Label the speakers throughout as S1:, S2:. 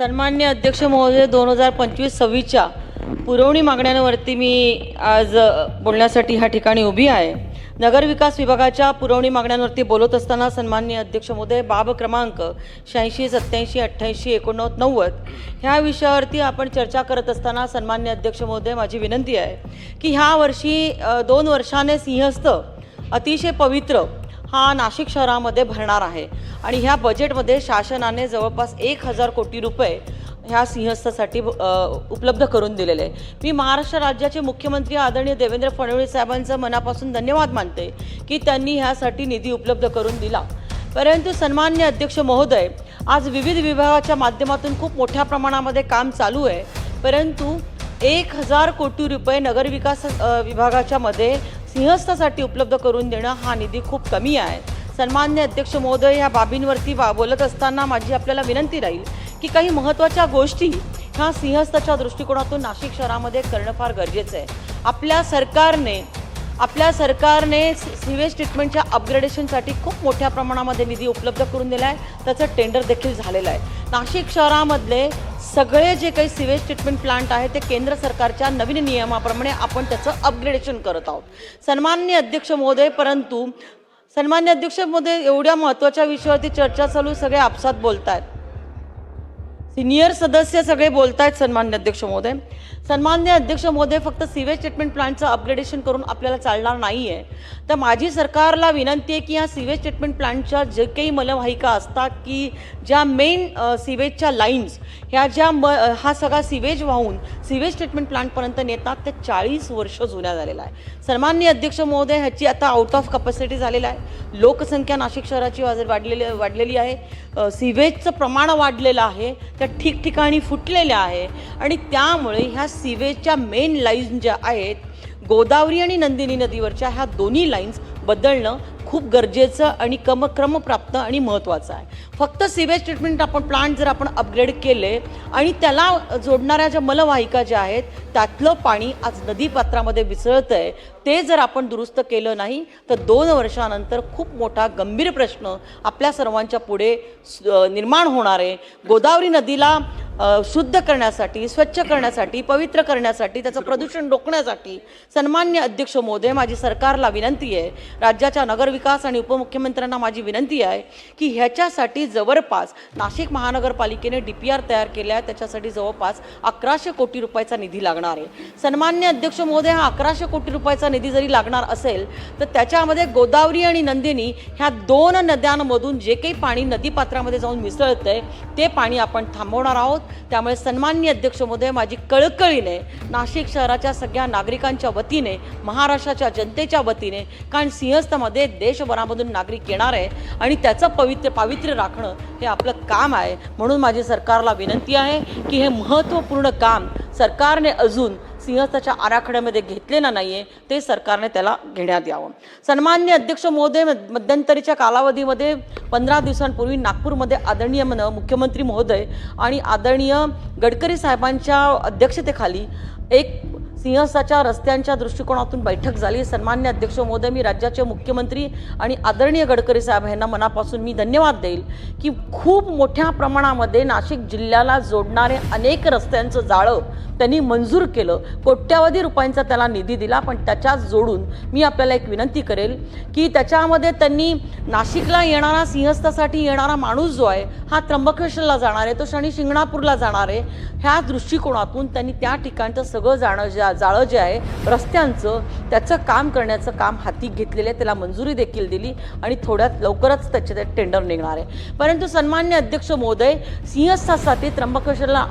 S1: सन्मान्य अध्यक्ष महोदय दोन हजार पंचवीस सव्वीसच्या पुरवणी मागण्यांवरती मी आज बोलण्यासाठी ह्या ठिकाणी उभी आहे. नगरविकास विभागाच्या पुरवणी मागण्यांवरती बोलत असताना सन्मान्य अध्यक्ष महोदय बाब क्रमांक शहाऐंशी सत्याऐंशी अठ्ठ्याऐंशी एकोणनव्वद नव्वद ह्या विषयावरती आपण चर्चा करत असताना सन्मान्य अध्यक्ष महोदय माझी विनंती आहे की ह्या वर्षी दोन वर्षाने सिंहस्थ अतिशय पवित्र हा नाशिक शहरामध्ये भरणार आहे. आणि ह्या बजेटमध्ये शासनाने जवळपास एक हजार कोटी रुपये ह्या सिंहस्थासाठी उपलब्ध करून दिलेले आहे. मी महाराष्ट्र राज्याचे मुख्यमंत्री आदरणीय देवेंद्र फडणवीस साहेबांचं मनापासून धन्यवाद मानते की त्यांनी ह्यासाठी निधी उपलब्ध करून दिला. परंतु सन्मान्य अध्यक्ष महोदय आज विविध विभागाच्या माध्यमातून खूप मोठ्या प्रमाणामध्ये काम चालू आहे. परंतु एक हजार कोटी रुपये नगरविकास अ, विभागाच्या मध्ये सिंहस्थासाठी उपलब्ध करून देणं हा निधी खूप कमी आहे. सन्मान्य अध्यक्ष महोदय ह्या बाबींवरती बा बोलत असताना माझी आपल्याला विनंती राहील की काही महत्त्वाच्या गोष्टी ह्या सिंहस्थाच्या दृष्टिकोनातून नाशिक शहरामध्ये करणं फार गरजेचं आहे. आपल्या सरकारने आपल्या सरकारने सिवेज ट्रीटमेंटच्या अपग्रेडेशनसाठी खूप मोठ्या प्रमाणामध्ये निधी उपलब्ध करून दिला आहे त्याचं टेंडर देखील झालेलं आहे. नाशिक शहरामधले सगळे जे काही सिवेज ट्रीटमेंट प्लांट आहे ते केंद्र सरकारच्या नवीन नियमाप्रमाणे आपण त्याचं अपग्रेडेशन करत आहोत. सन्मान्य अध्यक्ष महोदय परंतु सन्मान्य अध्यक्ष महोदय एवढ्या महत्त्वाच्या विषयावरती चर्चा चालू सगळे आपसात बोलत आहेत सिनियर सदस्य सगळे बोलत आहेत सन्मान्य अध्यक्ष महोदय. सन्मान्य अध्यक्ष महोदय फक्त सिवेज ट्रीटमेंट प्लांटचं अपग्रेडेशन करून आपल्याला चालणार नाही आहे तर माझी सरकारला विनंती आहे की या सिवेज ट्रीटमेंट प्लांटच्या जे काही मलवाहिका असतात की ज्या मेन सिवेजच्या लाईन्स ह्या ज्या म हा सगळा सिवेज वाहून सिवेज ट्रीटमेंट प्लांटपर्यंत नेतात ते चाळीस वर्ष जुन्या झालेला आहे. सन्मान्य अध्यक्ष महोदय ह्याची आता आउट ऑफ कपॅसिटी झालेला आहे. लोकसंख्या नाशिक शहराची वाज- वाढलेली वाढलेली आहे. सिवेजचं प्रमाण वाढलेलं आहे त्या ठिकठिकाणी फुटलेल्या आहे. आणि त्यामुळे ह्या सिवेजच्या मेन लाईन ज्या आहेत गोदावरी आणि नंदिनी नदीवरच्या ह्या दोन्ही लाईन्स बदलणं खूप गरजेचं आणि कमक्रमप्राप्त आणि महत्त्वाचं आहे. फक्त सिवेज ट्रीटमेंट आपण प्लांट जर आपण अपग्रेड केले आणि त्याला जोडणाऱ्या ज्या मलवाहिका ज्या आहेत त्यातलं पाणी आज नदीपात्रामध्ये मिसळतं आहे ते जर आपण दुरुस्त केलं नाही तर दोन वर्षानंतर खूप मोठा गंभीर प्रश्न आपल्या सर्वांच्या पुढे स- निर्माण होणार आहे. गोदावरी नदीला शुद्ध करण्यासाठी स्वच्छ करण्यासाठी पवित्र करण्यासाठी त्याचं प्रदूषण रोखण्यासाठी सन्मान्य अध्यक्ष महोदय माझी सरकारला विनंती आहे राज्याच्या नगरविकास आणि उपमुख्यमंत्र्यांना माझी विनंती आहे की ह्याच्यासाठी जवळपास नाशिक महानगरपालिकेने डी पी आर तयार केल्या आहे त्याच्यासाठी जवळपास अकराशे कोटी रुपयाचा निधी लागणार आहे. सन्मान्य अध्यक्ष महोदय हा अकराशे कोटी रुपयाचा निधी जरी लागणार असेल तर त्याच्यामध्ये गोदावरी आणि नंदिनी ह्या दोन नद्यांमधून जे काही पाणी नदीपात्रामध्ये जाऊन मिसळतंय ते पाणी आपण थांबवणार आहोत. त्यामुळे सन्मान्य अध्यक्ष महोदय माझी कळकळीने नाशिक शहराच्या सगळ्या नागरिकांच्या वतीने महाराष्ट्राच्या जनतेच्या वतीने कारण सिंहस्थमध्ये देशभरामधून नागरिक येणार आहे आणि त्याचं पवित्र पावित्र्य राखणं हे आपलं काम आहे. म्हणून माझी सरकारला विनंती आहे की हे महत्त्वपूर्ण काम सरकारने अजून सिंहस्थाच्या आराखड्यामध्ये घेतलेलं नाही आहे ते सरकारने त्याला घेण्यात यावं. सन्मान्य अध्यक्ष महोदय मध्यंतरीच्या कालावधीमध्ये पंधरा दिवसांपूर्वी नागपूरमध्ये आदरणीय मन मुख्यमंत्री महोदय आणि आदरणीय गडकरी साहेबांच्या अध्यक्षतेखाली एक सिंहस्थाच्या रस्त्यांच्या दृष्टिकोनातून बैठक झाली. सन्मान्य अध्यक्ष महोदय मी राज्याचे मुख्यमंत्री आणि आदरणीय गडकरी साहेब यांना मनापासून मी धन्यवाद देईल की खूप मोठ्या प्रमाणामध्ये नाशिक जिल्ह्याला जोडणारे अनेक रस्त्यांचं जाळं त्यांनी मंजूर केलं. कोट्यावधी रुपयांचा त्याला निधी दिला पण त्याच्यात जोडून मी आपल्याला एक विनंती करेल की त्याच्यामध्ये त्यांनी नाशिकला येणारा सिंहस्थासाठी येणारा माणूस जो आहे हा त्र्यंबकेश्वरला जाणार आहे तो शनी शिंगणापूरला जाणार आहे. ह्या दृष्टिकोनातून त्यांनी त्या ठिकाणचं सगळं जाणं ज्या जाळं जे आहे रस्त्यांचं त्याचं काम करण्याचं काम हाती घेतलेलं आहे. त्याला मंजुरी देखील दिली आणि थोड्यात लवकरच त्याचे ते टेंडर निघणार आहे. परंतु सन्मान्य अध्यक्ष महोदय सिंहस्थासाठी त्र्यंबकेश्वरला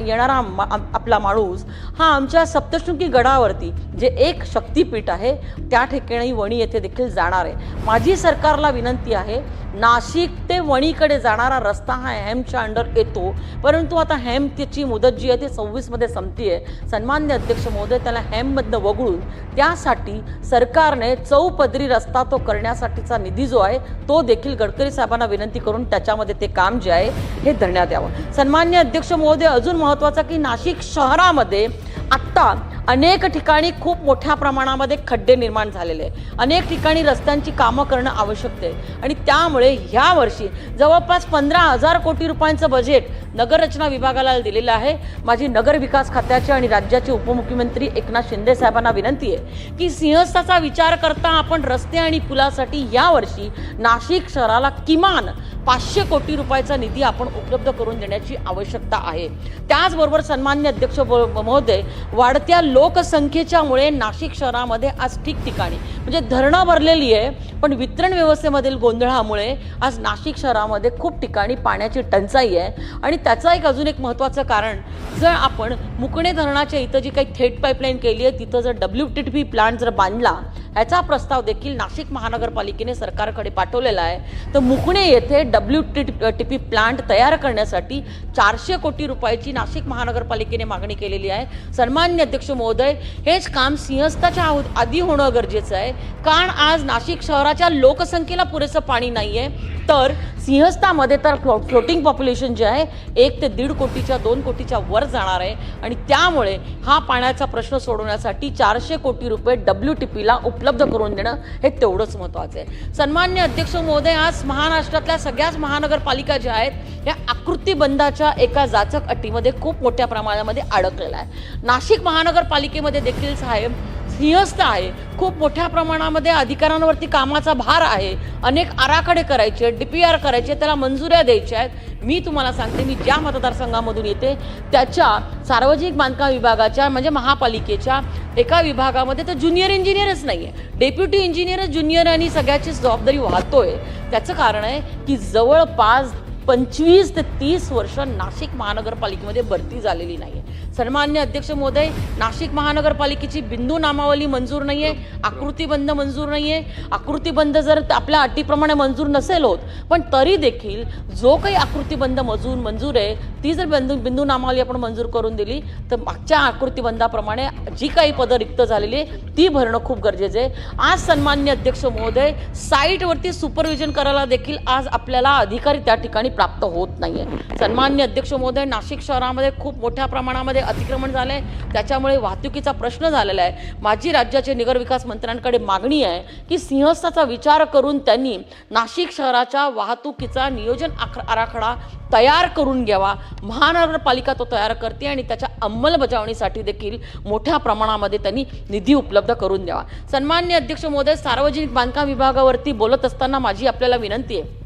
S1: येणारा मा- आपला माणूस हा आमच्या सप्तशृंगी गडावरती जे एक शक्तीपीठ आहे त्या ठिकाणी वणी येथे देखील जाणार आहे. माझी सरकारला विनंती आहे नाशिक ते वणीकडे जाणारा रस्ता हा हॅमच्या अंडर येतो. परंतु आता हॅम त्याची मुदत जी आहे ती सव्वीसमध्ये संपती आहे सन्मान्य अध्यक्ष महोदय त्याला हॅममधनं वगळून त्यासाठी सरकारने चौपदरी रस्ता तो करण्यासाठीचा निधी जो आहे तो देखील गडकरी साहेबांना विनंती करून त्याच्यामध्ये ते काम जे आहे हे धरण्यात यावं. सन्मान्य अध्यक्ष महोदय अजून महत्त्वाचं की नाशिक शहरामध्ये आत्ता अनेक ठिकाणी खूप मोठ्या प्रमाणामध्ये खड्डे निर्माण झालेले आहे अनेक ठिकाणी रस्त्यांची कामं करणं आवश्यक आहे. आणि त्यामुळे ह्या वर्षी जवळपास पंधरा हजार कोटी रुपयांचं बजेट नगररचना विभागाला दिलेलं आहे. माझी नगर विकास खात्याचे आणि राज्याचे उपमुख्यमंत्री एकनाथ शिंदे साहेबांना विनंती आहे की सिंहस्थाचा विचार करता आपण रस्ते आणि पुलासाठी यावर्षी नाशिक शहराला किमान पाचशे कोटी रुपयाचा निधी आपण उपलब्ध करून देण्याची आवश्यकता आहे. त्याचबरोबर सन्मान्य अध्यक्ष महोदय वाढत्या लोकसंख्येच्यामुळे नाशिक शहरामध्ये आज ठिकठिकाणी म्हणजे धरणं भरलेली आहे पण वितरण व्यवस्थेमधील गोंधळामुळे आज नाशिक शहरामध्ये खूप ठिकाणी पाण्याची टंचाई आहे. आणि त्याचं एक अजून एक महत्त्वाचं कारण जर आपण मुकणे धरणाच्या इथं जी काही थेट पाईपलाईन केली आहे तिथं जर डब्ल्यू टी पी प्लांट जर बांधला ह्याचा प्रस्ताव देखील नाशिक महानगरपालिकेने सरकारकडे पाठवलेला आहे. तर मुकणे येथे W T T P plant तयार करण्यासाठी चारशे कोटी रुपयाची नाशिक महानगरपालिकेने मागणी केलेली आहे. सन्मान्य अध्यक्ष महोदय हेच काम सिंहस्थाच्या आधी होणं गरजेचं आहे. कारण आज नाशिक शहराच्या लोकसंख्येला पुरेसं पाणी नाही आहे तर सिंहस्थामध्ये तर फ्लो फ्लोटिंग पॉप्युलेशन जे आहे एक ते दीड कोटीच्या दोन कोटीच्या वर जाणार आहे. आणि त्यामुळे हा पाण्याचा प्रश्न सोडवण्यासाठी चारशे कोटी रुपये डब्ल्यू टी पीला उपलब्ध करून देणं हे तेवढंच महत्त्वाचं आहे. सन्मान्य अध्यक्ष महोदय आज महाराष्ट्रातल्या सगळ्याच महानगरपालिका ज्या आहेत या आकृतीबंधाच्या एका जाचक अटीमध्ये खूप मोठ्या प्रमाणामध्ये अडकलेला आहे नाशिक महानगरपालिकेमध्ये देखील साहेब सिंहस्थ आहे. खूप मोठ्या प्रमाणामध्ये अधिकारांवरती कामाचा भार आहे. अनेक आराखडे करायचे डी पी आर करायचे त्याला मंजुऱ्या द्यायच्या आहेत. मी तुम्हाला सांगते मी ज्या मतदारसंघामधून येते त्याच्या सार्वजनिक बांधकाम विभागाच्या म्हणजे महापालिकेच्या एका विभागामध्ये तर ज्युनियर इंजिनियरच नाही आहे डेप्युटी इंजिनियरच ज्युनियर आणि सगळ्याची जबाबदारी वाहतोय. त्याचं कारण आहे की जवळपास पंचवीस ते तीस वर्ष नाशिक महानगरपालिकेमध्ये भरती झालेली नाही आहे सन्मान्य अध्यक्ष महोदय नाशिक महानगरपालिकेची बिंदू नामावली मंजूर नाही आहे आकृतीबंध मंजूर नाही आहे आकृतीबंध जर आपल्या अटीप्रमाणे मंजूर नसेल होत पण तरी देखील जो काही आकृतीबंध मजूर मंजूर आहे ती जर बिंदू बिंदू नामावली आपण मंजूर करून दिली तर मागच्या आकृतीबंधाप्रमाणे जी काही पदं रिक्त झालेली आहे ती भरणं खूप गरजेचं आहे. आज सन्मान्य अध्यक्ष महोदय साईटवरती सुपरविजन करायला देखील आज आपल्याला अधिकारी त्या ठिकाणी प्राप्त होत नाही आहे सन्मान्य अध्यक्ष महोदय नाशिक शहरामध्ये खूप मोठ्या प्रमाणामध्ये अतिक्रमण झालं आहे त्याच्यामुळे वाहतुकीचा प्रश्न झालेला आहे. माझी राज्याचे नगरविकास मंत्र्यांकडे मागणी आहे की सिंहस्थाचा विचार करून त्यांनी नाशिक शहराच्या वाहतुकीचा नियोजन आख आराखडा तयार करून घ्यावा. महानगरपालिका तो तयार करते आणि त्याच्या अंमलबजावणीसाठी देखील मोठ्या प्रमाणामध्ये त्यांनी निधी उपलब्ध करून द्यावा. सन्मान्य अध्यक्ष महोदय सार्वजनिक बांधकाम विभागावरती बोलत असताना माझी आपल्याला विनंती आहे.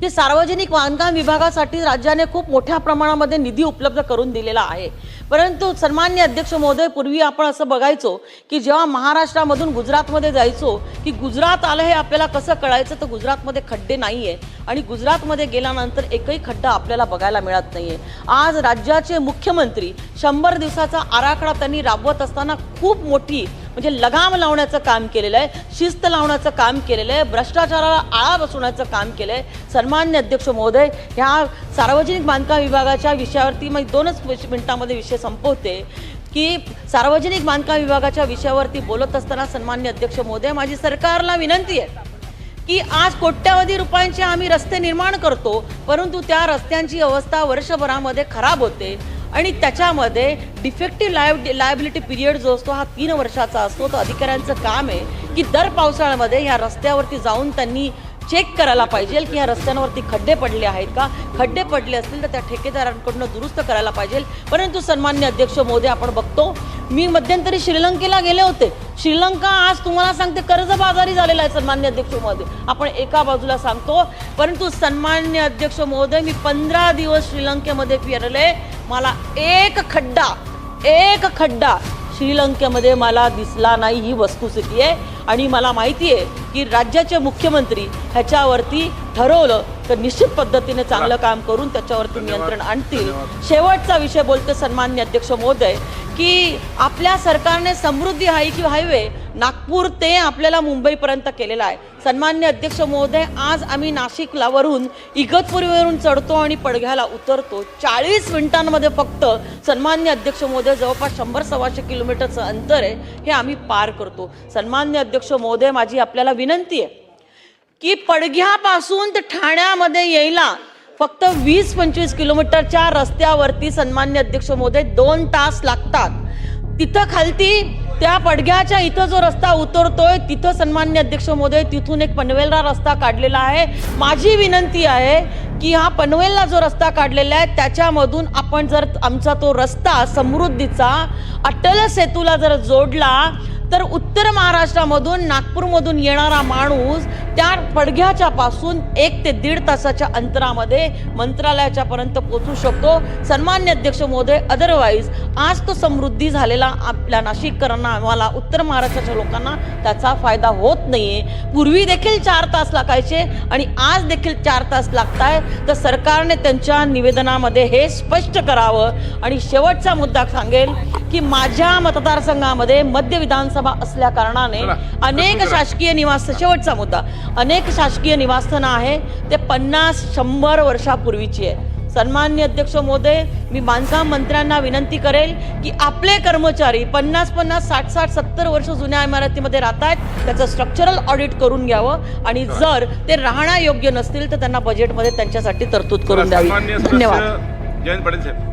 S1: की सार्वजनिक बांधकाम विभागासाठी राज्याने खूप मोठ्या प्रमाणामध्ये निधी उपलब्ध करून दिलेला आहे. परंतु सन्मान्य अध्यक्ष महोदय पूर्वी आपण असं बघायचो की जेव्हा महाराष्ट्रामधून गुजरातमध्ये जायचो की गुजरात आलं हे आपल्याला कसं कळायचं तर गुजरातमध्ये खड्डे नाही आहे आणि गुजरातमध्ये गेल्यानंतर एकही खड्डा आपल्याला बघायला मिळत नाही आहे आज राज्याचे मुख्यमंत्री शंभर दिवसाचा आराखडा त्यांनी राबवत असताना खूप मोठी म्हणजे लगाम लावण्याचं काम केलेलं आहे शिस्त लावण्याचं काम केलेलं आहे भ्रष्टाचाराला आळा बसवण्याचं काम केलं आहे सन्मान्य अध्यक्ष महोदय ह्या सार्वजनिक बांधकाम विभागाच्या विषयावरती मी दोनच मिनिटामध्ये विषय संपवते की सार्वजनिक बांधकाम विभागाच्या विषयावरती बोलत असताना सन्मान्य अध्यक्ष महोदय माझी सरकारला विनंती आहे की आज कोट्यावधी रुपयांचे आम्ही रस्ते निर्माण करतो परंतु त्या रस्त्यांची अवस्था वर्षभरामध्ये खराब होते. आणि त्याच्यामध्ये डिफेक्टिव्ह लाय लायबिलिटी पिरियड जो असतो हा तीन वर्षाचा असतो. तर अधिकाऱ्यांचं काम आहे की दर पावसाळ्यामध्ये ह्या रस्त्यावरती जाऊन त्यांनी चेक करायला पाहिजे की ह्या रस्त्यांवरती खड्डे पडले आहेत का? खड्डे पडले असतील तर त्या ठेकेदारांकडून दुरुस्त करायला पाहिजे. परंतु सन्मान्य अध्यक्ष मोदी आपण बघतो मी मध्यंतरी श्रीलंकेला गेले होते. श्रीलंका आज तुम्हाला सांगते कर्जबाजारी झालेला आहे सन्मान्य अध्यक्ष महोदय. आपण एका बाजूला सांगतो परंतु सन्मान्य अध्यक्ष महोदय मी पंधरा दिवस श्रीलंकेमध्ये फिरले. मला एक खड्डा एक खड्डा श्रीलंकेमध्ये मला दिसला नाही ही वस्तुस्थिती आहे. आणि मला माहिती आहे की राज्याचे मुख्यमंत्री ह्याच्यावरती ठरवलं तर निश्चित पद्धतीने चांगलं काम करून त्याच्यावरती नियंत्रण आणतील. शेवटचा विषय बोलते सन्मान्य अध्यक्ष महोदय की आपल्या सरकारने समृद्धी हायकी हायवे नागपूर ते आपल्याला मुंबईपर्यंत केलेला आहे. सन्मान्य अध्यक्ष महोदय आज आम्ही नाशिकला वरून इगतपुरीवरून चढतो आणि पडघ्याला उतरतो. चाळीस मिनिटांमध्ये फक्त सन्मान्य अध्यक्ष महोदय जवळपास शंभर सव्वाशे किलोमीटरचं अंतर आहे हे आम्ही पार करतो. सन्मान्य अध्यक्ष महोदय माझी आपल्याला विनंती आहे. की पडघ्यापासून ते ठाण्यामध्ये यायला फक्त वीस पंचवीस किलोमीटरच्या रस्त्यावरती सन्मान्य अध्यक्ष मोदे दोन तास लागतात. तिथं खालती त्या पडग्याच्या इथं जो रस्ता उतरतोय तिथं सन्मान्य अध्यक्ष मोदय तिथून एक पनवेलला रस्ता काढलेला आहे. माझी विनंती आहे की हा पनवेलला जो रस्ता काढलेला आहे त्याच्यामधून आपण जर आमचा तो रस्ता समृद्धीचा अटल सेतूला जर जोडला तर उत्तर महाराष्ट्रामधून नागपूरमधून येणारा माणूस त्या पडघ्याच्या पासून एक ते दीड तासाच्या अंतरामध्ये मंत्रालयाच्या पर्यंत पोहोचू शकतो. सन्मान्य अध्यक्ष महोदय अदरवाईज आज तो समृद्धी झालेला आपल्या नाशिककरांना आम्हाला उत्तर महाराष्ट्राच्या लोकांना त्याचा फायदा होत नाहीये. पूर्वी देखील चार तास लागायचे आणि आज देखील चार तास लागत आहे तर सरकारने त्यांच्या निवेदनामध्ये हे स्पष्ट करावं. आणि शेवटचा मुद्दा सांगेल की माझ्या मतदारसंघामध्ये मध्य विधानसभा असल्या कारणाने अनेक. शासकीय निवास शेवटचा मुद्दा. अनेक शासकीय निवासस्थानं आहे. ते पन्नास शंभर वर्षापूर्वीची आहे. सन्मान्य अध्यक्ष महोदय मी बांधकाम मंत्र्यांना विनंती करेल की आपले कर्मचारी पन्नास पन्नास साठ साठ सत्तर वर्ष जुन्या इमारतीमध्ये राहत आहेत त्याचं स्ट्रक्चरल ऑडिट करून घ्यावं आणि जर ते राहण्यायोग्य नसतील तर त्यांना बजेटमध्ये त्यांच्यासाठी तरतूद करून द्यावी. धन्यवाद.
S2: जयंत पाटील साहेब.